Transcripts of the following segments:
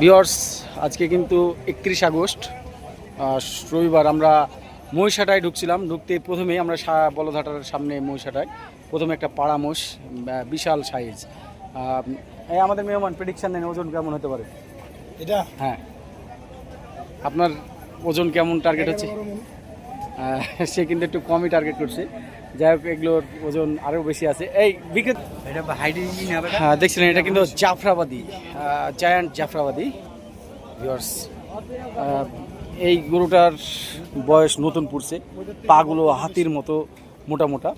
Viewers আজকে কিন্তু একত্রিশ আগস্ট রবিবার আমরা মহিষাটায় ঢুকছিলাম। ঢুকতে প্রথমে আমরা বলধাটার সামনে মহিষাটায় প্রথমে একটা পাড়া মোষ বিশাল সাইজ এই আমাদের মেহমান প্রেডিকশান নেন ওজন কেমন হতে পারে? এটা? হ্যাঁ। আপনার ওজন কেমন টার্গেট হচ্ছে? সে কিন্তু একটু কমই টার্গেট করছে। যাই হোক এগুলোর ওজন আরও বেশি আছে। এই হাইডি হ্যাঁ দেখছিলেন এটা কিন্তু জাফরাবাদী জায়ান্ট জাফরাবাদী। ভিউয়ার্স এই গরুটার বয়স নতুন পড়ছে। পাগুলো হাতির মতো মোটা মোটা।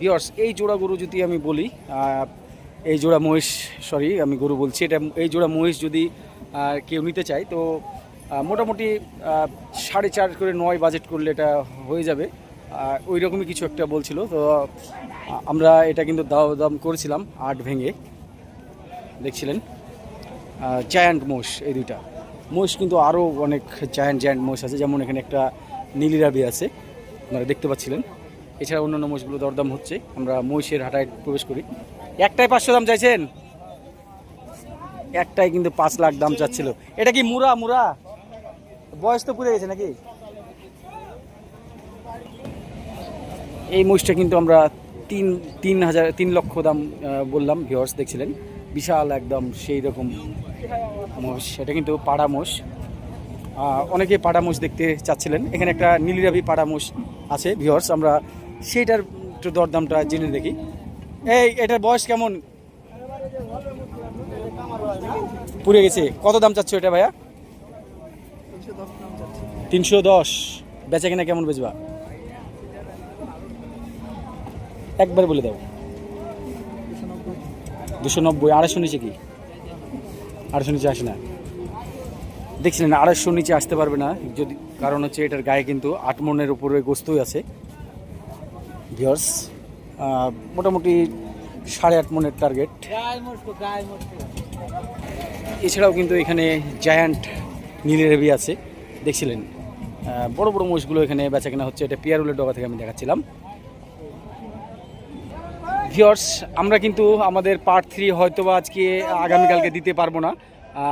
ভিউয়ার্স এই জোড়া গরু যদি আমি বলি এই জোড়া মহিষ সরি আমি গরু বলছি এটা এই জোড়া মহিষ যদি কেউ নিতে চায় তো মোটামুটি সাড়ে চার করে নয় বাজেট করলে এটা হয়ে যাবে। ওই রকমই কিছু একটা বলছিল। তো, আমরা এটা কিন্তু দাও দাম করেছিলাম, আট ভেঙে। দেখছিলেন? জায়ান্ট মোষ এই দুইটা। মোষ কিন্তু আরও অনেক জায়ান্ট জায়ান্ট মোষ আছে। যেমন এখানে একটা নীলিরাবি আছে, আপনারা দেখতে পাচ্ছিলেন। এছাড়া অন্যান্য মোষগুলো দরদাম হচ্ছে। আমরা মহিষের হাটায় প্রবেশ করি। একটাই পাঁচশো দাম চাইছেন? একটাই কিন্তু পাঁচ লাখ দাম চাচ্ছিল। এটা কি মুরা মুরা? বয়স তো পুড়ে গেছে নাকি? এই মহিষটা কিন্তু আমরা তিন তিন হাজার, তিন লক্ষ দাম বললাম ভিওর্স দেখছিলেন। বিশাল একদম সেই রকম মোষ এটা কিন্তু পাড়া মোষ অনেকে পাড়া মোষ দেখতে চাচ্ছিলেন। এখানে একটা নীলিরাভি পাড়া মোষ আছে ভিওর্স আমরা সেইটার একটু দরদামটা জেনে দেখি। এই, এটার বয়স কেমন? পুড়ে গেছে। কত দাম চাচ্ছ এটা ভাইয়া? তিনশো দশ। বেচা কিনা কেমন বেচবা? একবার বলে দাও। দুশো নব্বই, আড়াইশো নিচে কি? আড়াইশো নিচে আসে না। দেখছিলেন আড়াইশো নিচে আসতে পারবে না। যদি কারণ হচ্ছে এটার গায়ে কিন্তু আট মনের উপরে গোস্তই আছে। ভিওর্স মোটামুটি সাড়ে আট মনের টার্গেট এছাড়াও কিন্তু এখানে জায়ান্ট নীলেরবি আছে। দেখছিলেন? বড় বড় মোষগুলো এখানে বেচা কেনা হচ্ছে। এটা পিয়ারুলের ডগা থেকে আমি দেখাচ্ছিলাম। ভিওর্স আমরা কিন্তু আমাদের পার্ট থ্রি হয়তো বা আজকে আগামীকালকে দিতে পারব না।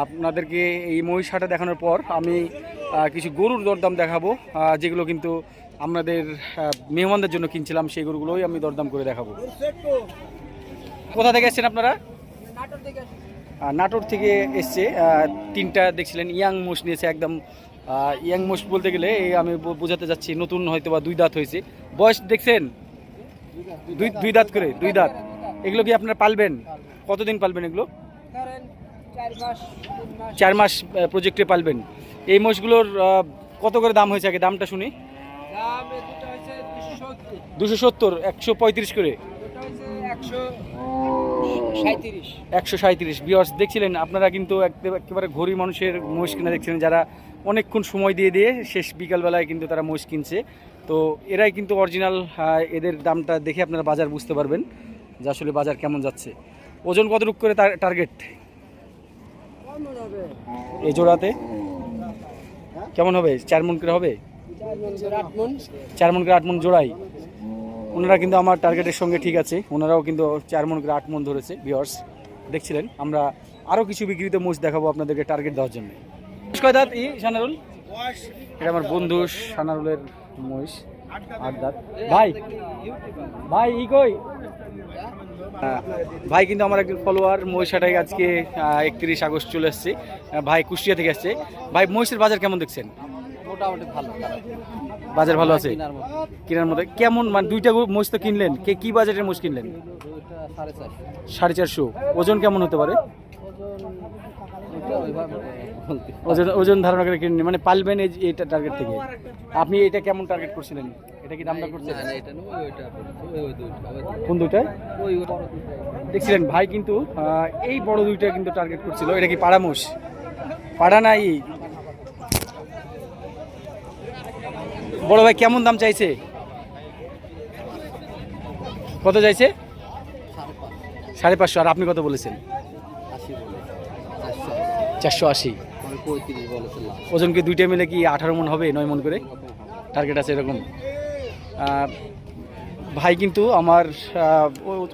আপনাদেরকে এই মহিষাটা দেখানোর পর আমি কিছু গরুর দরদাম দেখাবো। যেগুলো কিন্তু আমাদের মেহমানদের জন্য কিনছিলাম, সেই গরুগুলোই আমি দরদাম করে দেখাবো। কোথা থেকে এসছেন আপনারা? নাটোর থেকে এসছে। তিনটা দেখছিলেন, ইয়াং মোষ নিয়েছে একদম। ইয়াং মোষ বলতে গেলে আমি বোঝাতে যাচ্ছি, নতুন হয়তো বা দুই দাঁত হয়েছে। বয়স দেখছেন? দুই দুই দাঁত করে দুই দাঁত। এগুলো কি আপনারা পালবেন? কতদিন পালবেন এগুলো? চার মাস প্রজেক্টে পালবেন। এই মোষগুলোর কত করে দাম হয়েছে আগে? দামটা শুনি। দুশো সত্তর। একশো পঁয়ত্রিশ করে। একশো সাঁত্রিশ বিয়ার্স দেখছিলেন? আপনারা কিন্তু একেবারে ঘড়ি মানুষের মোষ কিনা দেখছিলেন যারা অনেকক্ষণ সময় দিয়ে দিয়ে শেষ বিকালবেলায় কিন্তু তারা মোষ কিনছে। তো এরাই কিন্তু অরিজিনাল এদের দামটা দেখে আপনারা বাজার বুঝতে পারবেন যে আসলে বাজার কেমন যাচ্ছে। ওজন কতটুক করে টার্গেট এই জোড়াতে? কেমন হবে? চার মন করে হবে? চার মন করে আট মন জোড়াই? ওনারা কিন্তু আমার টার্গেটের সঙ্গে ঠিক আছে। ওনারাও কিন্তু চার মন করে আট মন ধরেছে ভিওর্স দেখছিলেন? আমরা আরও কিছু বিক্রিত মোষ দেখাবো আপনাদেরকে টার্গেট দেওয়ার জন্য। ই, সানারুল? এটা আমার বন্ধু সানারুলের মহিষ আট দাঁত ভাই ভাই ই কই? ভাই কিন্তু আমার একজন ফলোয়ার মহিষাটাই আজকে একত্রিশ আগস্ট চলে এসছে। ভাই কুষ্টিয়া থেকে আসছে। ভাই মহিষের বাজার কেমন দেখছেন? মোটামুটি ভালো। বাজার ভালো আছে? কেনার মধ্যে কেমন মানে দুইটা মোষ তো কিনলেন। কে কি বাজেটের মোষ কিনলেন? সাড়ে চারশো। ওজন কেমন হতে পারে? ওজন ওজন ধারণা করে কিনে মানে পালবেন এই এটা টার্গেট থেকে। আপনি এটা কেমন টার্গেট করছিলেন? এটা কি দামটা করছেন? কোন দুইটায়? দেখছিলেন ভাই কিন্তু এই বড় দুইটা কিন্তু টার্গেট করছিল। এটা কি পাড়া মোষ পাড়া নাই। বড় ভাই কেমন দাম চাইছে? কত চাইছে? সাড়ে পাঁচশো। আর আপনি কত বলেছেন? চারশো আশি। আমি পঁয়ত্রিশ ওজন কি দুইটা মিলে কি আঠারো মন হবে, নয় মন করে? টার্গেট আছে এরকম। ভাই কিন্তু আমার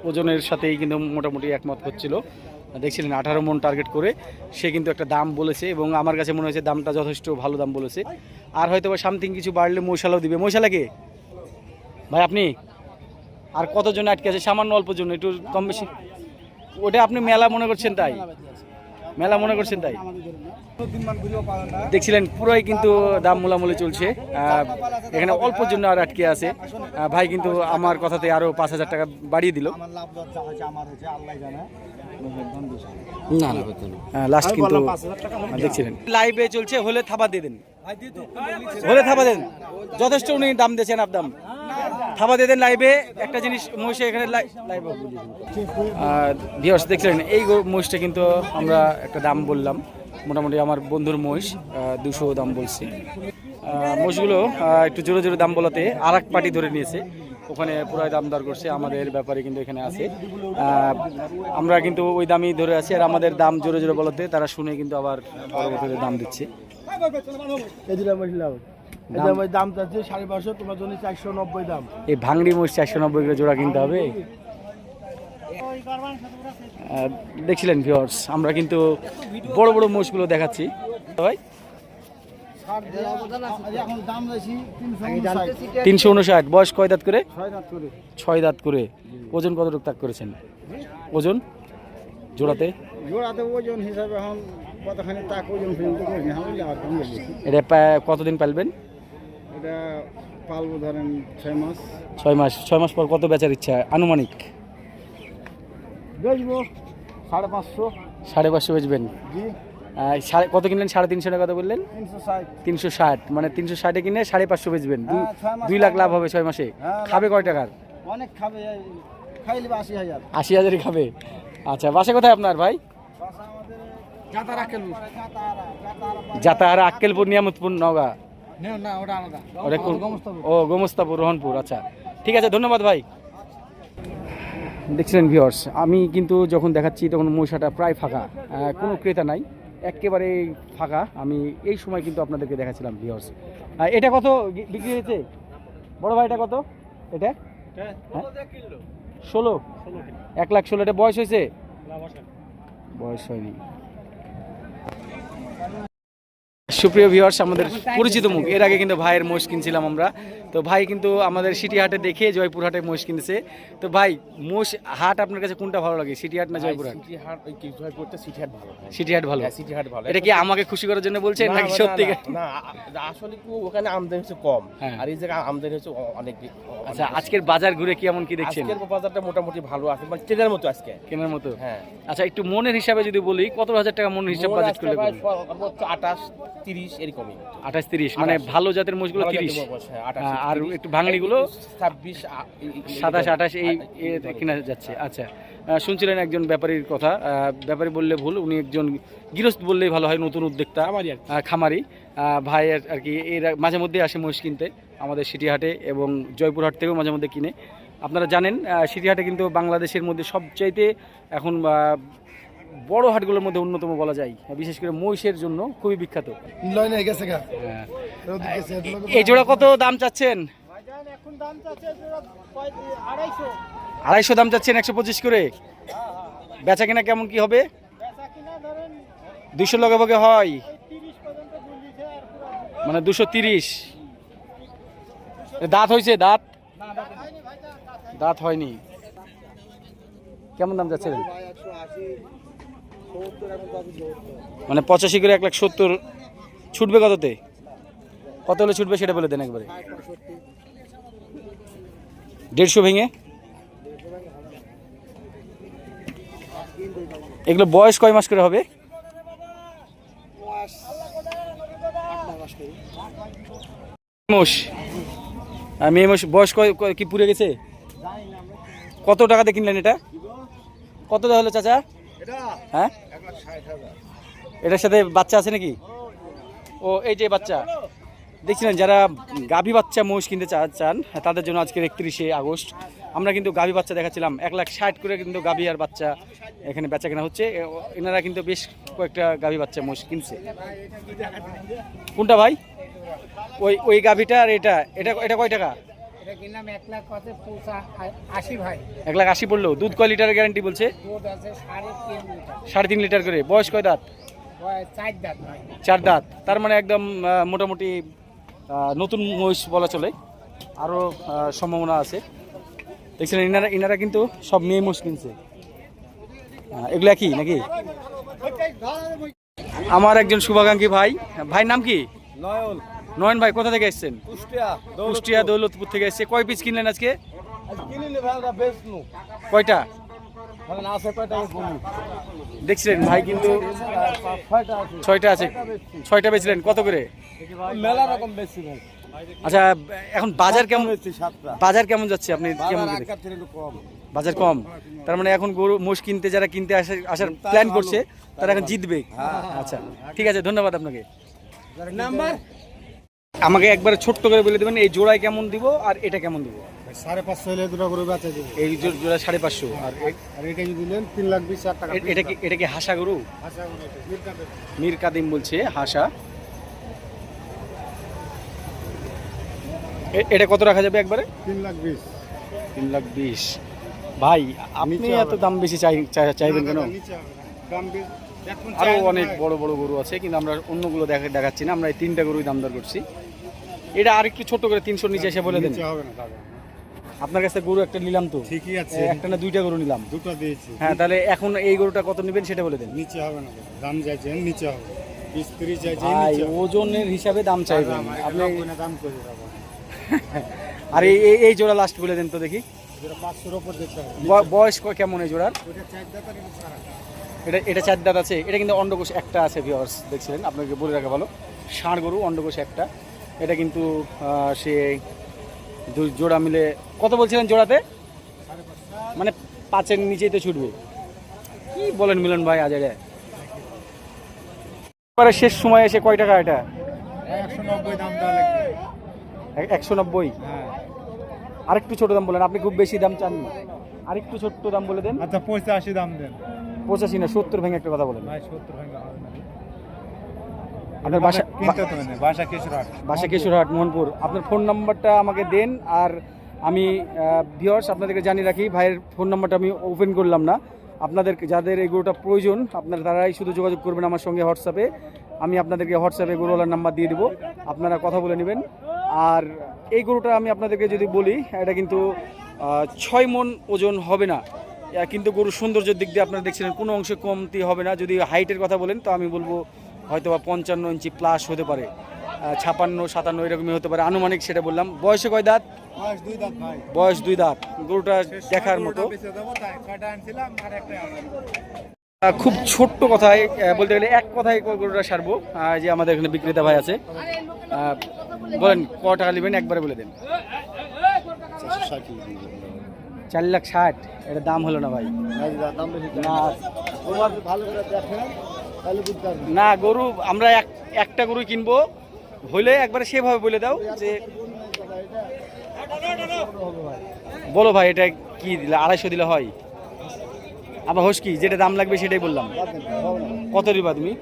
ওজনের সাথেই কিন্তু মোটামুটি একমত হচ্ছিল। দেখছিলেন আঠারো মন টার্গেট করে, সে কিন্তু একটা দাম বলেছে এবং আমার কাছে মনে হয়েছে দামটা যথেষ্ট ভালো দাম বলেছে। আর হয়তো বা সামথিং কিছু বাড়লে মশালাও দিবে। মশালা কে? ভাই, আপনি? আর কতজন আটকে আছে? সামান্য অল্প জন্য একটু কম বেশি। ওটা আপনি মেলা মনে করছেন তাই? মেলা মনে করছেন তাই? দেখছিলেন পুরোই কিন্তু দাম মোলামুলি চলছে। এখানে অল্প জন্য আর আটকে আছে। ভাই কিন্তু আমার কথাতে আরও পাঁচ হাজার টাকা বাড়িয়ে দিল। না লাস্ট কিন্তু দেখছিলেন। লাইভে চলছে হলে থাবা দিয়ে দেন। হলে থাবা দেন। যথেষ্ট উনি দাম দিয়েছেন আপদাম। থাবা দিয়ে দেন লাইভে একটা জিনিস, মহিষে এখানে লাইভে ভিওর্স দেখছিলেন, এই মহিষটা কিন্তু আমরা একটা দাম বললাম। মোটামুটি আমার বন্ধুর মহিষ দুশো দাম বলছি। মহিষগুলো একটু জোরে জোরে দাম বলাতে আর এক পার্টি ধরে নিয়েছে। ওখানে পুরাই দাম দর করছে, আমাদের ব্যাপারে কিন্তু এখানে আছে। আমরা কিন্তু ওই দামই ধরে আছি, আর আমাদের দাম জোরে জোরে বলাতে তারা শুনে কিন্তু আবার দাম দিচ্ছে। দাম? চাচ্ছি সাড়ে পাঁচশো তোমার জন্য চারশো নব্বই দাম। এই ভাঙড়ি মহিষ চারশো নব্বই করে জোড়া কিনতে হবে? দেখছিলেন ভিওর্স আমরা কিন্তু বড় বড় মোষগুলো দেখাচ্ছি। ভাই? তিনশো উনষাট বয়স কয় দাঁত করে? ছয় দাঁত করে। ছয় দাঁত করে ওজন কতটুকু তাক করেছেন? ওজন? জোড়াতে? জোড়াতে ওজন হিসাবে এখন কতখানি তাক ওজন এটা কতদিন পালবেন? এটা পালবো ধরেন ছয় মাস। ছয় মাস ছয় মাস পর কত বেচার ইচ্ছা? আনুমানিক? বেচবো সাড়ে পাঁচশো। সাড়ে পাঁচশো বেচবেন? জি। সাড়ে কত কিনলেন? সাড়ে তিনশো টাকা কত বললেন? তিনশো ষাট। মানে তিনশো ষাটে কিনে সাড়ে পাঁচশো বেচবেন? দুই হ্যাঁ, দুই লাখ লাভ হবে ছয় মাসে। হ্যাঁ, খাবে কয় টাকার? অনেক খাবে খাইলে আশি হাজার। আশি হাজারই খাবে? আচ্ছা বাসা কোথায় আপনার ভাই? যাতাহারা আক্কেলপুর নিয়ামতপুর নওগাঁ। না ওটা আলাদা। ওটা কোন- ও গোমস্তাপুর রোহনপুর আচ্ছা। ঠিক আছে ধন্যবাদ ভাই। দেখছিলেন ভিওর্স আমি কিন্তু যখন দেখাচ্ছি তখন মশাটা প্রায় ফাঁকা কোনো ক্রেতা নাই একেবারে ফাঁকা। আমি এই সময় কিন্তু আপনাদেরকে দেখাচ্ছিলাম ভিওর্স এটা কত বিক্রি হয়েছে? বড় ভাই এটা কত? এটা? হ্যাঁ? ষোলো এক লাখ ষোলো এটা বয়স হয়েছে? বয়স হয়নি। সুপ্রিয় ভিউয়ার্স আমাদের পরিচিত মুখ। এর আগে কিন্তু ভাইয়ের মোষ কিনছিলাম আমরা। তো ভাই কিন্তু আমাদের সিটি হাটে দেখে জয়পুর হাটে মোষ কিনেছে। তো ভাই মোষ হাট আপনার কাছে কোনটা ভালো লাগে সিটি হাট না জয়পুর হাট সিটি হাট ওই জয়পুরটা সিটি হাট ভালো সিটি হাট ভালো। হ্যাঁ সিটি হাট ভালো। এটা কি আমাকে খুশি করার জন্য বলছেন নাকি সত্যি না, আসলে কি ওখানে আমদানি হচ্ছে কম। হ্যাঁ। আর এই জায়গায় আমদানি হচ্ছে অনেক আচ্ছা আজকের বাজার ঘুরে কেমন কি দেখছেন? আজকের বাজারটা মোটামুটি ভালো আছে মানে ট্রেনের মতো আজকে। কেনার মতো? হ্যাঁ। আচ্ছা একটু মনের হিসাবে যদি বলি কত হাজার টাকা মনের হিসাব বাজেট করলে সর্বোচ্চ আঠাশ তিরিশ এরকমই। আঠাশ তিরিশ মানে ভালো জাতের মোষগুলো ভালো তিরিশ। জাতের মোষ, 28, আর একটু ভাঙড়িগুলো ছাব্বিশ সাতাশ আঠাশ এই কেনা যাচ্ছে আচ্ছা। শুনছিলেন একজন ব্যাপারীর কথা ব্যাপারী বললে ভুল উনি একজন গৃহস্থ বললেই ভালো হয় নতুন উদ্যোক্তা খামারি ভাই আর কি এর মাঝে মধ্যে আসে মহিষ কিনতে আমাদের সিটিহাটে এবং জয়পুরহাট থেকেও মাঝে মধ্যে কিনে। আপনারা জানেন সিটিহাটে কিন্তু বাংলাদেশের মধ্যে সবচাইতে এখন বড় হাটগুলোর মধ্যে অন্যতম বলা যায়। বিশেষ করে মহিষের জন্য খুবই বিখ্যাত। হ্যাঁ। এই জোড়া কত দাম চাচ্ছেন? এখন দাম চাচ্ছে আড়াইশো। দাম চাচ্ছেন একশো পঁচিশ করে? বেচা কিনা কেমন কি হবে? বেচা কিনা ধরেন দুশো লগে ভগে হয়। মানে দুশো তিরিশ। দাঁত হয়েছে দাঁত? দাঁত হয়নি কেমন দাম যাচ্ছিলেন মানে পঁচাশি করে এক লাখ সত্তর ছুটবে কততে? কত হলে ছুটবে সেটা বলে দেন একবারে। দেড়শো ভেঙে? এগুলো বয়স কয় মাস করে হবে? মেয়ে মোষ বয়স কয়- কয়- কি পুড়ে গেছে? কত টাকাতে কিনলেন এটা? কত দেওয়া হলো চাচা? হ্যাঁ? এটার সাথে বাচ্চা আছে নাকি? ও এই যে বাচ্চা। দেখছিলেন যারা গাভী বাচ্চা মোষ কিনতে চান তাদের জন্য আজকের একত্রিশে আগস্ট। আমরা কিন্তু গাভী বাচ্চা দেখাচ্ছিলাম। এক লাখ ষাট করে কিন্তু গাভী আর বাচ্চা এখানে বেচা কেনা হচ্ছে। এনারা কিন্তু বেশ কয়েকটা গাভী বাচ্চা মোষ কিনছে। কোনটা ভাই? ওই ওই গাভীটা আর এটা। এটা এটা কয় টাকা? এটা কিনলাম এক লাখ কত আশি ভাই। এক লাখ আশি পড়ল। দুধ কয় লিটারের গ্যারান্টি বলছে? দুধ আছে সাড়ে তিন লিটার। সাড়ে তিন লিটার করে। বয়স কয় দাঁত? চার দাঁত চার দাঁত। তার মানে একদম মোটামুটি নতুন মহিষ বলা চলে। আরও সম্ভাবনা আছে। দেখছিলেন ইনারা ইনারা কিন্তু সব মেয়ে মোষ কিনছে। এগুলো কি নাকি? আমার একজন শুভাকাঙ্ক্ষী ভাই। ভাই নাম কি? নয়ন। নয়ন ভাই কোথা থেকে এসেছেন? কুষ্টিয়া কুষ্টিয়া দৌলতপুর। থেকে এসছে। কয় পিস কিনলেন আজকে? কয়টা? দেখছিলেন ভাই কিন্তু ছয়টা আছে। ছয়টা বেচলেন কত করে? মেলা রকম বেশি ভাই। আচ্ছা এখন বাজার কেমন বাজার কেমন যাচ্ছে আপনি কেমন বাজার কম। বাজার কম? তার মানে এখন গরু মোষ কিনতে যারা কিনতে আসার আসার প্ল্যান করছে তারা এখন জিতবে। আচ্ছা ঠিক আছে ধন্যবাদ আপনাকে। নাম্বার? আমাকে একবার ছোট্ট করে বলে দেবেন এই জোড়ায় কেমন দিব আর এটা কেমন দিব? সাড়ে পাঁচশো হলে দুটো করে বেচা দেবে এই জোড়া সাড়ে পাঁচশো। আর আর এটা যদি নেন তিন লাখ বিশ হাজার টাকা এটা কি এটা কি হাসা গরু। মীর কাদিম। বলছে হাসা। এটা কত রাখা যাবে একবারে? তিন লাখ বিশ। তিন লাখ বিশ। ভাই আপনি এত দাম বেশি চাই চাই- চাইবেন কেন। দাম বেশ এখন আরও অনেক বড় বড় গরু আছে কিন্তু আমরা অন্যগুলো দেখা দেখাচ্ছি না। আমরা এই তিনটা গরুই দাম দর করছি। এটা আর একটু ছোট করে তিনশোর নিচে এসে বলে দেন। হবে আপনার কাছে গরু একটা নিলাম তো? ঠিকই আছে। একটা না দুইটা গরু নিলাম? দুটো দিয়েছি। হ্যাঁ তাহলে এখন এই গরুটা কত নেবেন সেটা বলে দেন। নিচে হবে না। দাম চাইছেন নিচে হবে। বিশ তিরিশ চাইছেন ভাই নিচে ওজনের হিসাবে দাম চাইবেন। আপনি দাম করে দেবো। আর এই এই- জোড়া লাস্ট বলে দেন তো দেখি। বয়স কেমন এই জোড়ার? এটা এটা চার দাঁত আছে এটা কিন্তু অন্ডকোষ একটা আছে ভিওয়ার্স দেখছিলেন? আপনাকে বলে রাখা ভালো। ষাঁড় গরু অন্ডকোষ একটা। এটা কিন্তু সে জোড়া মিলে কত বলছিলেন জোড়াতে? মানে পাঁচের নিচেই তো ছুটবে। কি বলেন মিলন ভাই আজ এটা এবারে শেষ সময় এসে কয় টাকা এটা? নব্বই একশো নব্বই? হ্যাঁ। আরেকটু ছোট দাম বলেন আপনি খুব বেশি দাম চান না। আরেকটু ছোট্ট দাম বলে দেন। আচ্ছা পঁচাশি দাম দেন। পঁচাশি না সত্তর ভেঙে একটা কথা বলেন। আপনার বাসা কিশোরহাট। বাসা কেশরহাট মোহনপুর। আপনার ফোন নাম্বারটা আমাকে দেন আর আমি ভিওর্স আপনাদেরকে জানিয়ে রাখি ভাইয়ের ফোন নাম্বারটা আমি ওপেন করলাম না। আপনাদের যাদের এই গরুটা প্রয়োজন আপনারা তারাই শুধু যোগাযোগ করবেন আমার সঙ্গে হোয়াটসঅ্যাপে। আমি আপনাদেরকে হোয়াটসঅ্যাপে গরুওয়ালার নাম্বার দিয়ে দিব। আপনারা কথা বলে নেবেন। আর এই গরুটা আমি আপনাদেরকে যদি বলি এটা কিন্তু ছয় মন ওজন হবে না। কিন্তু গরুর সৌন্দর্যের দিক দিয়ে আপনারা দেখছিলেন কোনো অংশে কমতি হবে না। যদি হাইটের কথা বলেন তো আমি বলব হয়তো বা পঞ্চান্ন ইঞ্চি প্লাস হতে পারে। ছাপান্ন সাতান্ন এরকমই হতে পারে। আনুমানিক সেটা বললাম। বয়সে কয় দাঁত? বয়স দুই দাঁত বয়স দুই দাঁত। গরুটা দেখার মতো। খুব ছোট্ট কথায় বলতে গেলে এক কথায় গরুটা সারবো। যে আমাদের এখানে বিক্রেতা ভাই আছে। বলেন ক টাকা নেবেন? একবারে বলে দেন। চার লাখ ষাট এটা দাম হলো না ভাই। না। গরু আমরা এক একটা গরু কিনবো হইলে একবারে সেভাবে বলে দাও যে বলো ভাই এটা কি দিলে আড়াইশো দিলে হয়? আবার হোস কি যেটা দাম লাগবে সেটাই বললাম। কত দিবা তুমি?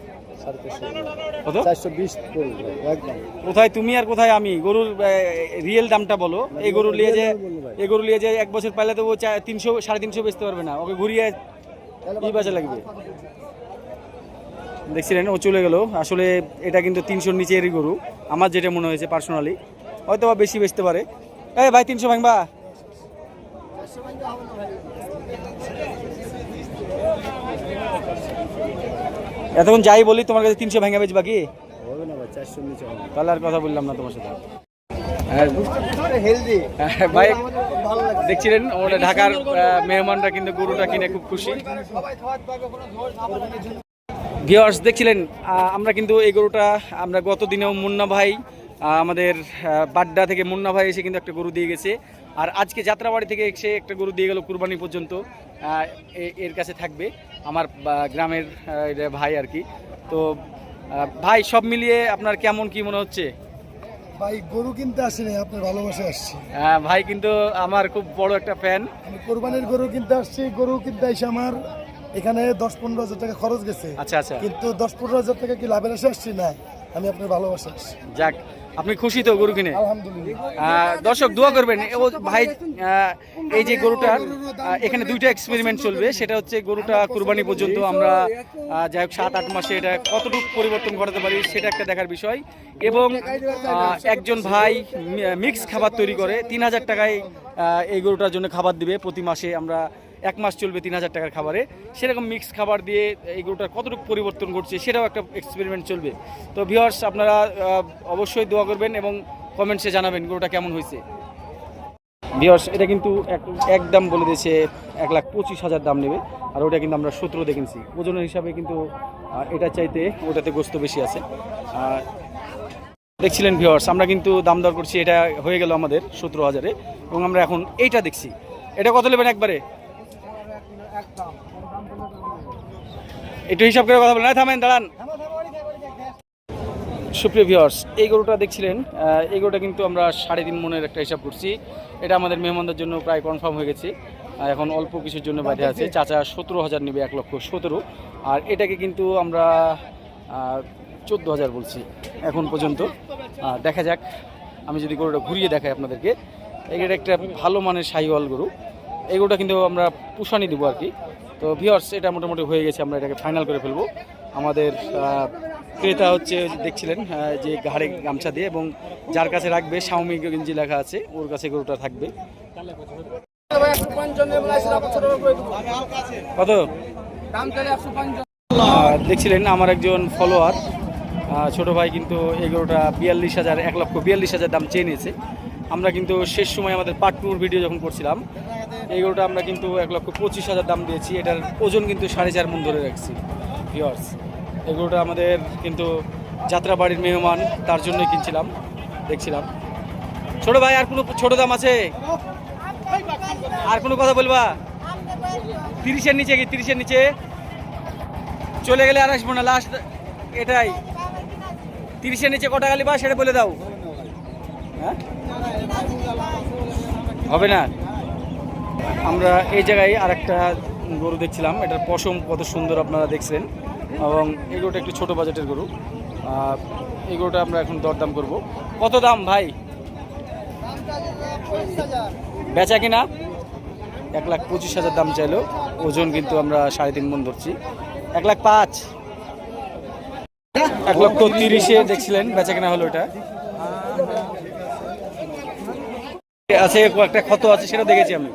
চারশো। বিশ একদম। কোথায় তুমি আর কোথায় আমি? গরুর রিয়েল দামটা বলো। এই গরু নিয়ে যে এই গরু নিয়ে যে এক বছর পাইলে তো ও তিনশো সাড়ে তিনশো বেচতে পারবে না। ওকে ঘুরিয়ে এই বাজে লাগবে? দেখছিলেন ও চলে গেল। আসলে এটা কিন্তু তিনশোর নিচেরই গরু। আমার যেটা মনে হয়েছে পার্সোনালি হয়তো বা বেশি বেচতে পারে। এই ভাই তিনশো ভাঙবা। এতক্ষণ যাই বলি তোমার কাছে তিনশো ভেঙে বেচবা কি? তাহলে আর কথা বললাম না তোমার সাথে। ভাই দেখছিলেন ওরা ঢাকার মেহমানরা কিন্তু গরুটা কিনে খুব খুশি। ভিওয়ার্স দেখছিলেন আমরা কিন্তু এই গরুটা আমরা গত দিনেও মুন্না ভাই আমাদের বাড্ডা থেকে মুন্না ভাই এসে কিন্তু একটা গরু দিয়ে গেছে। আর আজকে যাত্রাবাড়ি থেকে এসে একটা গরু দিয়ে গেল কুরবানি পর্যন্ত এর কাছে থাকবে আমার গ্রামের ভাই আর কি। তো ভাই সব মিলিয়ে আপনার কেমন কি মনে হচ্ছে? ভাই গরু কিনতে আসিনি আপনার ভালোবাসা আসছি। আহ, ভাই কিন্তু আমার খুব বড় একটা ফ্যান আমি কোরবানির গরু কিনতে আসছি গরু কিনতে এসে আমার এখানে দশ পনেরো হাজার টাকা খরচ গেছে। আচ্ছা আচ্ছা। কিন্তু দশ পনেরো হাজার টাকা কি লাভের আসে আসছি? না আমি আপনার ভালোবাসা আসছি। যাক আপনি খুশি তো গরু কিনে? দর্শক দোয়া করবেন। ও ভাই এই যে গরুটার এখানে দুইটা এক্সপেরিমেন্ট চলবে। সেটা হচ্ছে গরুটা কুরবানি পর্যন্ত আমরা যাই হোক সাত আট মাসে এটা কতটুকু পরিবর্তন করাতে পারি সেটা একটা দেখার বিষয়। এবং একজন ভাই মিক্স খাবার তৈরি করে তিন হাজার টাকায় এই গরুটার জন্য খাবার দিবে। প্রতি মাসে আমরা এক মাস চলবে তিন হাজার টাকার খাবারে। সেরকম মিক্স খাবার দিয়ে এই কতটুকু পরিবর্তন ঘটছে সেটাও একটা এক্সপেরিমেন্ট চলবে। তো ভিওয়ার্স আপনারা অবশ্যই দোয়া করবেন এবং কমেন্টসে জানাবেন গরুটা কেমন হয়েছে। ভিওয়ার্স এটা কিন্তু এক দাম বলে দিয়েছে, এক লাখ পঁচিশ হাজার দাম নেবে। আর ওটা কিন্তু আমরা সতেরো দেখেছি ওজনের হিসাবে কিন্তু এটা চাইতে ওটাতে গোস্ত বেশি আছে। আর দেখছিলেন ভিওয়ার্স আমরা কিন্তু দাম দর করছি, এটা হয়ে গেল আমাদের সতেরো হাজারে। এবং আমরা এখন এইটা দেখছি। এটা কত নেবেন একবারে? একটু হিসাব করে কথা বলেন না থামেন দাঁড়ান সুপ্রিয় ভিউয়ার্স এই গরুটা দেখছিলেন এই গরুটা কিন্তু আমরা সাড়ে তিন মনের একটা হিসাব করছি। এটা আমাদের মেহমানদের জন্য প্রায় কনফার্ম হয়ে গেছে। এখন অল্প কিছুর জন্য বাধে আছে, চাচা সতেরো হাজার নেবে এক লক্ষ সতেরো। আর এটাকে কিন্তু আমরা চোদ্দ হাজার বলছি এখন পর্যন্ত। দেখা যাক। আমি যদি গরুটা ঘুরিয়ে দেখাই আপনাদেরকে। এটা একটা ভালো মানের শাহিওয়াল গরু। এই গরুটা কিন্তু আমরা পুষানি দেবো আর কি। তো ভিওর্স এটা মোটামুটি হয়ে গেছে, আমরা এটাকে ফাইনাল করে ফেলব। আমাদের ক্রেতা হচ্ছে দেখছিলেন যে ঘাড়ে গামছা দিয়ে এবং যার কাছে রাখবে সাউমি গেঞ্জি লেখা আছে, ওর কাছে গরুটা থাকবে। কত? দেখছিলেন, আমার একজন ফলোয়ার ছোট ভাই কিন্তু এই গরুটা বিয়াল্লিশ হাজার, এক লক্ষ বিয়াল্লিশ হাজার দাম চেয়ে নিয়েছে। আমরা কিন্তু শেষ সময় আমাদের পার্ট টুর ভিডিও যখন করছিলাম এই আমরা কিন্তু এক লক্ষ পঁচিশ হাজার দাম দিয়েছি। এটার ওজন কিন্তু সাড়ে চার মন ধরে রাখছি ভিওর্স এই গরুটা আমাদের কিন্তু যাত্রাবাড়ির মেহমান, তার জন্যই কিনছিলাম, দেখছিলাম। ছোট ভাই, আর কোনো ছোট দাম আছে? আর কোনো কথা বলবা? তিরিশের নিচে কি? তিরিশের নিচে? চলে গেলে আর আসব না লাস্ট এটাই। তিরিশের নিচে কটা গালি বা, সেটা বলে দাও। হ্যাঁ? হবে না? আমরা এই জায়গায় আর একটা গরু দেখছিলাম। এটার পশম কত সুন্দর আপনারা দেখছেন। এবং এই গরুটা একটু ছোট বাজেটের গরু। এই গরুটা আমরা এখন দরদাম করব। কত দাম ভাই? বেচা কিনা? এক লাখ পঁচিশ হাজার দাম চাইলো। ওজন কিন্তু আমরা সাড়ে তিন মন ধরছি। এক লাখ পাঁচ। এক লক্ষ তিরিশে দেখছিলেন, বেচা কেনা হলো এটা। আছে একটা ক্ষত আছে, সেটা দেখেছি আমি।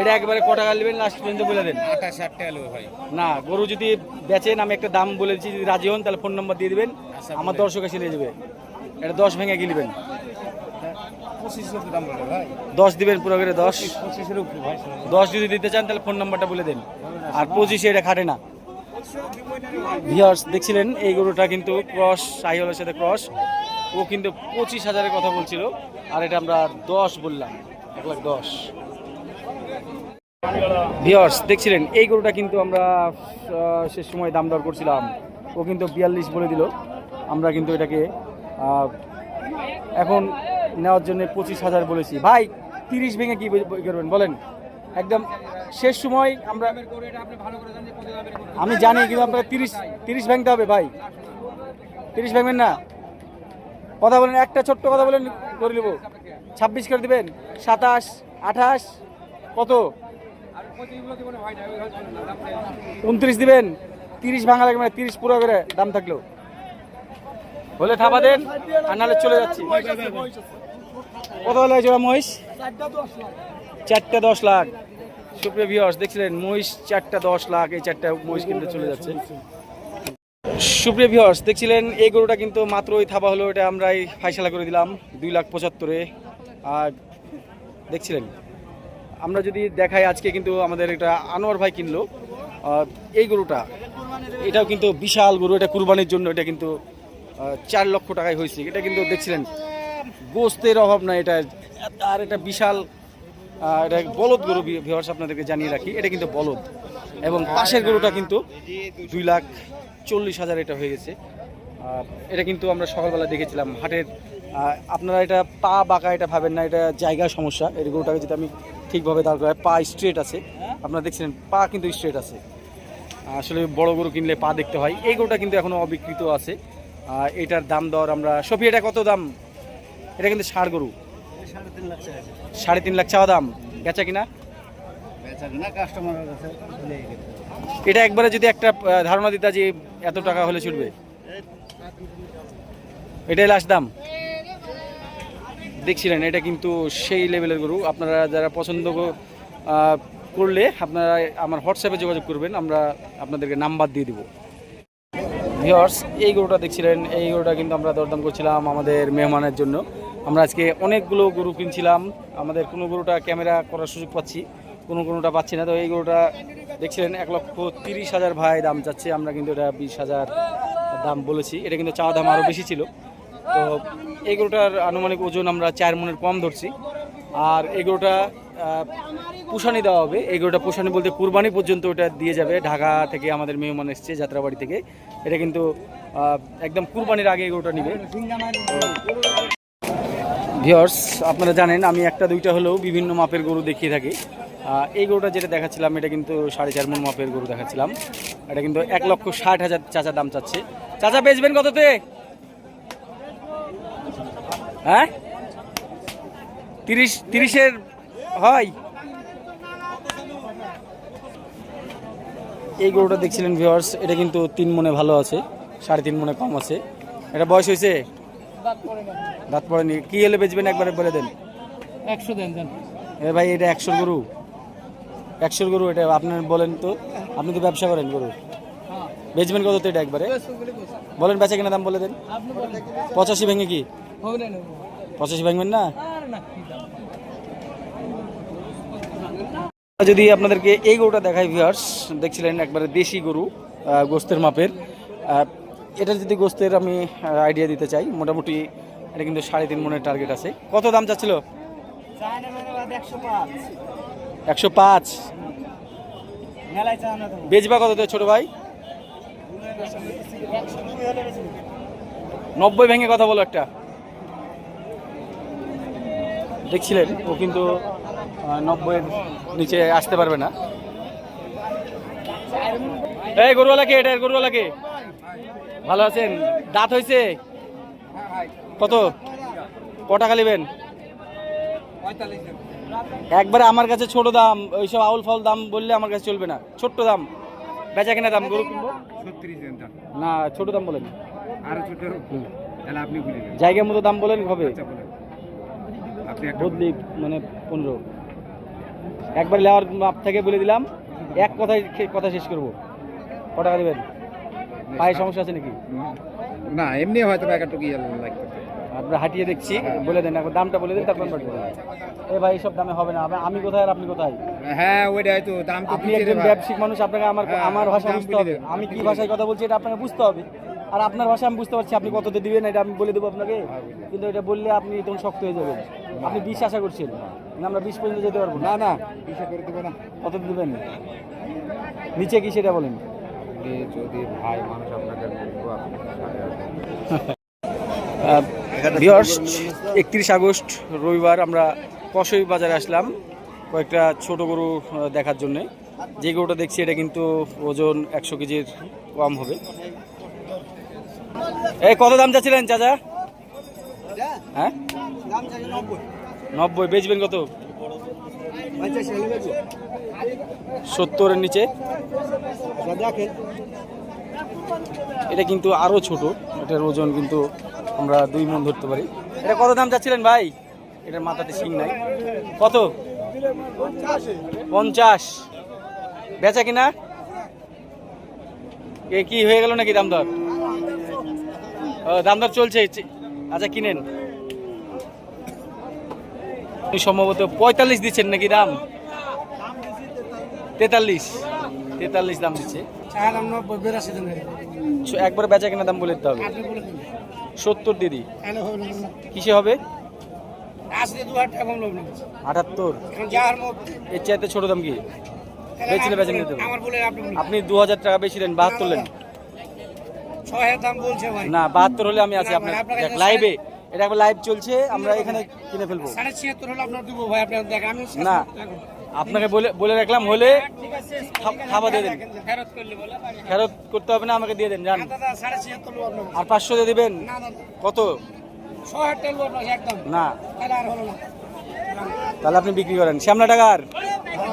এটা একবারে কটা টাকা নেবেন লাস্ট পর্যন্ত বলে দেন। আঠাশ ষাট টাকা নেব ভাই না গরু যদি বেচেন আমি একটা দাম বলে দিচ্ছি যদি রাজি হন তাহলে ফোন নাম্বার দিয়ে দিবেন। আমার দর্শক এসে নিয়ে যাবে। এটা দশ ভেঙে ভাই। দশ দিবেন পুরো করে দশ। দশ যদি দিতে চান তাহলে ফোন নাম্বারটা বলে দেন। আর পঁচিশে এটা খাটে না। ভিওর্স দেখছিলেন? এই গরুটা কিন্তু ক্রস সাহিওয়ালের সাথে ক্রস ও কিন্তু পঁচিশ হাজারের কথা বলছিল। আর এটা আমরা দশ বললাম এক লাখ দশ। ভিওর্স দেখছিলেন, এই গরুটা কিন্তু আমরা সে সময় দাম দর করছিলাম। ও কিন্তু বিয়াল্লিশ বলে দিল। আমরা কিন্তু এটাকে এখন নেওয়ার জন্য পঁচিশ হাজার বলেছি। ভাই, তিরিশ ভেঙে কি করবেন বলেন? একদম শেষ সময় আমরা, আমি জানি কিন্তু আপনাকে তিরিশ তিরিশ ভেঙতে হবে ভাই। তিরিশ ভাঙবেন না। কথা বলেন, একটা ছোট্ট কথা বলেন, করে নেব। ছাব্বিশ করে দিবেন, সাতাশ, আঠাশ, কত? উনত্রিশ দিবেন? তিরিশ ভাঙা লাগবে না তিরিশ পুরো করে দাম থাকল। হলে থাবা দেন, আর নাহলে চলে যাচ্ছি। কত জোড়া মহিষ? চারটা দশ লাখ। সুপ্রিয় ভিউয়ার্স দেখছিলেন, মহিষ চারটা দশ লাখ, এই চারটা মহিষ কিনতে চলে যাচ্ছে। সুপ্রিয় ভিউয়ার্স দেখছিলেন, এই গরুটা কিন্তু মাত্র ওই থাবা হলো, এটা আমরা ফাইসালা করে দিলাম, দুই লাখ পঁচাত্তরে। আর দেখছিলেন আমরা যদি দেখাই আজকে কিন্তু আমাদের এটা আনোয়ার ভাই কিনলো এই গরুটা, এটাও কিন্তু বিশাল গরু, এটা কুরবানির জন্য এটা কিন্তু চার লক্ষ টাকায় হয়েছে। এটা কিন্তু দেখছিলেন, গোস্তের অভাব নাই, এটা আর এটা বিশাল এটা বলদ গরু ভিওয়ার্স আপনাদেরকে জানিয়ে রাখি, এটা কিন্তু বলদ। এবং পাশের গরুটা কিন্তু দুই লাখ চল্লিশ হাজার এটা হয়ে গেছে। এটা কিন্তু আমরা সকালবেলা দেখেছিলাম, হাটের আপনারা এটা পা বাঁকা এটা ভাবেন না, এটা জায়গা সমস্যা। এই গরুটাকে যদি আমি ঠিকভাবে দাঁড় করাই, পা স্ট্রেট আছে। আপনারা দেখছিলেন, পা কিন্তু স্ট্রেট আছে। আসলে বড় গরু কিনলে পা দেখতে হয়। এই গরুটা কিন্তু এখনও অবিকৃত আছে। এটার দাম দর আমরা, সফি, এটা কত দাম? এটা কিন্তু ষাড় গরু। সাড়ে তিন লাখ চাওয়া দাম। বেচা কিনা? এটা একবারে যদি একটা ধারণা দিতা যে এত টাকা হলে ছুটবে এটাই লাস্ট দাম। দেখছিলেন, এটা কিন্তু সেই লেভেলের গরু। আপনারা যারা পছন্দ করলে আপনারা আমার হোয়াটসঅ্যাপে যোগাযোগ করবেন, আমরা আপনাদেরকে নাম্বার দিয়ে দিব। ভিওর্স এই গরুটা দেখছিলেন, এই গরুটা কিন্তু আমরা দরদাম করছিলাম আমাদের মেহমানের জন্য। আমরা আজকে অনেকগুলো গরু কিনছিলাম, আমাদের কোনো গরুটা ক্যামেরা করার সুযোগ পাচ্ছি, কোনো কোনোটা পাচ্ছি না। তো এই গরুটা দেখছিলেন, এক লক্ষ তিরিশ হাজার ভাই দাম চাচ্ছে, আমরা কিন্তু এটা বিশ হাজার দাম বলেছি। এটা কিন্তু চাওয়া দাম আরও বেশি ছিল। তো এই গরুটার আনুমানিক ওজন আমরা চার মনের কম ধরছি। আর আহ, পুষানি দেওয়া হবে। এই গরুটা পুষানি বলতে কুরবানি পর্যন্ত ওটা দিয়ে যাবে। ঢাকা থেকে আমাদের মেহমান এসছে যাত্রাবাড়ি থেকে। এটা কিন্তু একদম কুরবানির আগে এই গরুটা নিবে। ভিওর্স আপনারা জানেন আমি একটা দুইটা হলেও বিভিন্ন মাপের গরু দেখিয়ে থাকি। এই গরুটা যেটা দেখাচ্ছিলাম এটা কিন্তু সাড়ে চার মন মাপের গরু দেখাচ্ছিলাম। এটা কিন্তু এক লক্ষ ষাট হাজার চাচা দাম চাচ্ছে। চাচা বেচবেন কততে? হ্যাঁ? তিরিশ তিরিশের হয়। এই গরুটা দেখছিলেন ভিওয়ার্স এটা কিন্তু তিন মনে ভালো আছে সাড়ে তিন মনে কম আছে। এটা বয়স হয়েছে? দাঁত পড়েনি। কি হলে বেচবেন একবারে বলে দেন। একশো দেন দেন। এ ভাই এটা একশোর গরু? একশোর গরু এটা আপনার বলেন তো। আপনি তো ব্যবসা করেন গরু। বেচবেন কত তো এটা একবারে? বলেন বেচা কিনা দাম বলে দেন। পঁচাশি ভেঙে কি? পঁচাশি ভাঙবেন না? যদি আপনাদেরকে এই গরুটা দেখাই ভিউয়ার্স দেখছিলেন একবারে দেশি গরু গোস্তের মাপের। এটা যদি গোস্তের আমি আইডিয়া দিতে চাই মোটামুটি এটা কিন্তু সাড়ে তিন মনের টার্গেট আছে। কত দাম চাচ্ছিল? একশো পাঁচ। বেচবা কত ছোট ভাই? নব্বই ভেঙে কথা বলো একটা। দেখছিলেন ও কিন্তু নব্বইয়ের নিচে আসতে পারবে না। এই গরুওয়ালাকে এটা গরুওয়ালাকে। ভালো আছেন? দাঁত হয়েছে? কত? ক টাকা নেবেন একবারে আমার কাছে ছোট দাম ওইসব আউল ফাউল দাম বললে আমার কাছে চলবে না। ছোট্ট দাম। বেচা কেনা দাম গরু কিনবো? না ছোট দাম বলেন। আরও ছোট? আপনি জায়গা মতো দাম বলেন হবে আচ্ছা আপনি একটা বদলি মানে পনেরো। একবার লেওয়ার মাপ থেকে বলে দিলাম এক কথায় কথা শেষ করব। ক টাকা দেবেন? পায়ে সমস্যা আছে নাকি? না এমনি হয়তো ইয়ে লাগতে আপনার হাঁটিয়ে দেখছি বলে দেন একবার দামটা বলে দিন তারপর এ ভাই এইসব দামে হবে না। আমি কোথায় আর আপনি কোথায়? হ্যাঁ ওইটাই তো দাম আপনি একজন ব্যবসায়িক মানুষ আপনাকে আমার হ্যাঁ, আমার ভাষা বুঝতে হবে। আমি কি ভাষায় কথা বলছি এটা আপনাকে বুঝতে হবে। আর আপনার ভাষা আমি বুঝতে পারছি আপনি কততে দিবেন এটা আমি বলে দেবো আপনাকে। কিন্তু এটা বললে আপনি তখন শক্ত হয়ে যাবেন। আপনি বিশ আশা করছেন আমরা বিশ পর্যন্ত যেতে পারব না? না কত দিবেন নিচে কি সেটা বলেন? যদি ভাই মানুষ আপনাকে একত্রিশ আগস্ট রবিবার আমরা কসই বাজারে আসলাম কয়েকটা ছোট গরু দেখার জন্যে। যে গরুটা দেখছি এটা কিন্তু ওজন একশো কেজির কম হবে। এই কত দাম চাচ্ছিলেন চাচা? হ্যাঁ? নব্বই। বেচবেন কত? সত্তরের নিচে? এটা কিন্তু আরও ছোট। এটার ওজন কিন্তু আমরা দুই মন ধরতে পারি। এটা কত দাম চাচ্ছিলেন ভাই? এটার মাথাতে শিং নাই। কত? পঞ্চাশ। বেচা কিনা? এ কি হয়ে গেল নাকি দাম দর? ও, দাম দর চলছে আচ্ছা কিনেন। সম্ভবত পঁয়তাল্লিশ দিচ্ছেন নাকি দাম? তেতাল্লিশ। তেতাল্লিশ দাম দিচ্ছে। একবার বেচা কেনা দাম বলে দিতে হবে। সত্তর দিদি। কিসে হবে? আটাত্তর। এর চাইতে ছোট দাম কি? আপনি দু হাজার টাকা বেশি দেন বাহাত্তর নেন ছয় হাজার দাম বলছে ভাই। না বাহাত্তর হলে আমি আছি আপনার লাইভে এটা একবার লাইভ চলছে আমরা এখানে কিনে ফেলব। সাড়ে ছিয়াত্তর হলে আপনার দেবো ভাই আপনার দেখ আমি না আপনাকে বলে বলে রাখলাম হলে খাবার দিয়ে দেন। ফেরত করলে বলে বাড়ি। ফেরত করতে হবে না আমাকে দিয়ে দেন যান না দাদা সাড়ে ছিয়াত্তর লোক আপনার আর পাঁচশো দিয়ে দেবেন? কত? না। তাহলে আপনি বিক্রি করেন। শ্যামলা টাকার।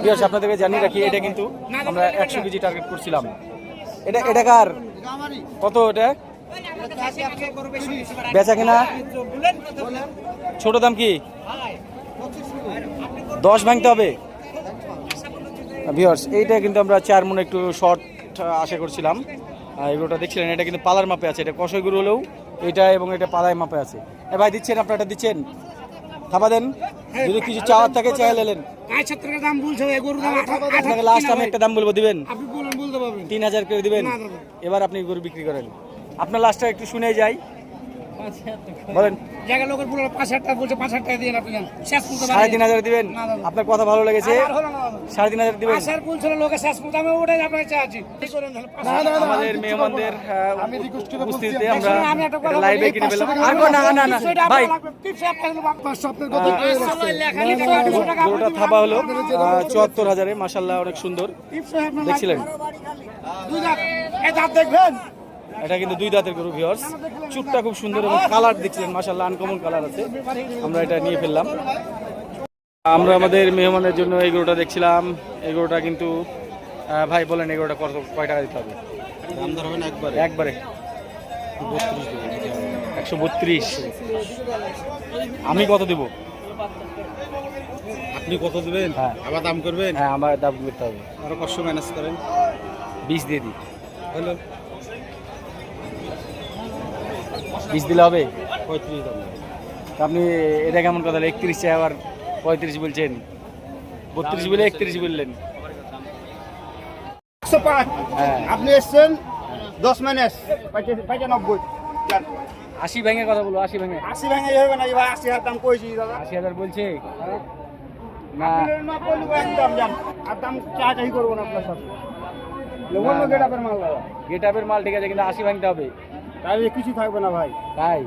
বিয়াস আপনাদেরকে জানিয়ে রাখি এটা কিন্তু আমরা একশো কেজি টার্গেট করছিলাম। এটা এটা কার? কত এটা? বেচা কিনা? ছোট দাম কি? দশ ভাঙতে হবে? ভিওর্স এইটা কিন্তু আমরা চার মনে একটু শর্ট আশা করছিলাম। আর এগুলোটা দেখছিলেন এটা কিন্তু পালার মাপে আছে। এটা গরু হলেও এটা এবং এটা পালায় মাপে আছে। এ ভাই দিচ্ছেন আপনারা এটা দিচ্ছেন? থাবা দেন। যদি কিছু চাওয়ার থাকে চাই লেন পাঁচ হাজার টাকা দাম বলছে এই গরুর দাম আট আপনাকে লাস্ট আমি একটা দাম বলব দিবেন? তিন হাজার করে দিবেন। এবার আপনি গরু বিক্রি করেন। আপনার লাস্টটা একটু শুনে যাই। বলেন। জায়গা লোকের পুরো পাঁচ হাজার টাকা বলছে পাঁচ হাজার টাকা দিয়ে আপনি শেষ করতে সাড়ে তিন হাজার দিবেন? আপনার কথা ভালো লেগেছে। সাড়ে তিন হাজার দিবেন। হাজার বলছিল লোকে শেষ করতে আমি ওটাই চাচ্ছি? আমাদের মেহমানদের উপস্থিতিতে আমরা লাইভে কিনে আর না না না ভাই। গরুটা থাবা হলো চুয়াত্তর হাজারে মাসাল্লাহ অনেক সুন্দর। দেখছিলেন? দেখবেন? এটা কিন্তু দুই দাঁতের গরু ভিওর্স চুটটা খুব সুন্দর এবং কালার দেখছিলেন মাসাল্লাহ আনকমন কালার আছে। আমরা এটা নিয়ে ফেললাম। আমরা আমাদের মেহমানের জন্য এই গরুটা দেখছিলাম। এই গরুটা কিন্তু ভাই বলেন এই গরুটা কত কয় টাকা দিতে হবে? দাম দর হবে না একবারে? একবারে। একশো বত্রিশ আমি কত দেব? আপনি কত দেবেন? হ্যাঁ। আবার দাম করবেন? হ্যাঁ আমার দাম করতে হবে। আরও কষ্ট ম্যানেজ করেন। বিশ দিয়ে দিই। হলো বিশ দিলে হবে? পঁয়ত্রিশ দাম। আপনি এটা কেমন কথা? একত্রিশ চাই আবার পঁয়ত্রিশ বলছেন। বত্রিশ বলে একত্রিশ বললেন। একশো পাঁচ হ্যাঁ। আপনি এসছেন দশ মাইনাস পঁচানব্বই আশি ভেঙে কথা বলো আশি ভেঙে আশি ভেঙে হবে না আশি হাজার দাম কইছি দাদা। আশি হাজার বলছে? না। একদম আর দাম চা চাই করব না আপনার সাথে। গেটাপের মাল গেট আপের মাল ঠিক আছে কিন্তু আশি ভাঙতে হবে। তাহলে কিছু থাকবে না ভাই। তাই?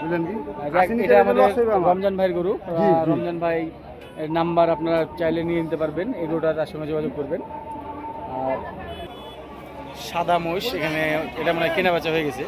বুঝলেন কি? নিচে এটা আমাদের। রমজান ভাইয়ের গরু। রমজান ভাই এর নাম্বার আপনারা চাইলে নিয়ে নিতে পারবেন। এই গরুটা তার সঙ্গে যোগাযোগ করবেন। আর সাদা মহিষ এখানে এটা মানে কেনা বেচা হয়ে গেছে।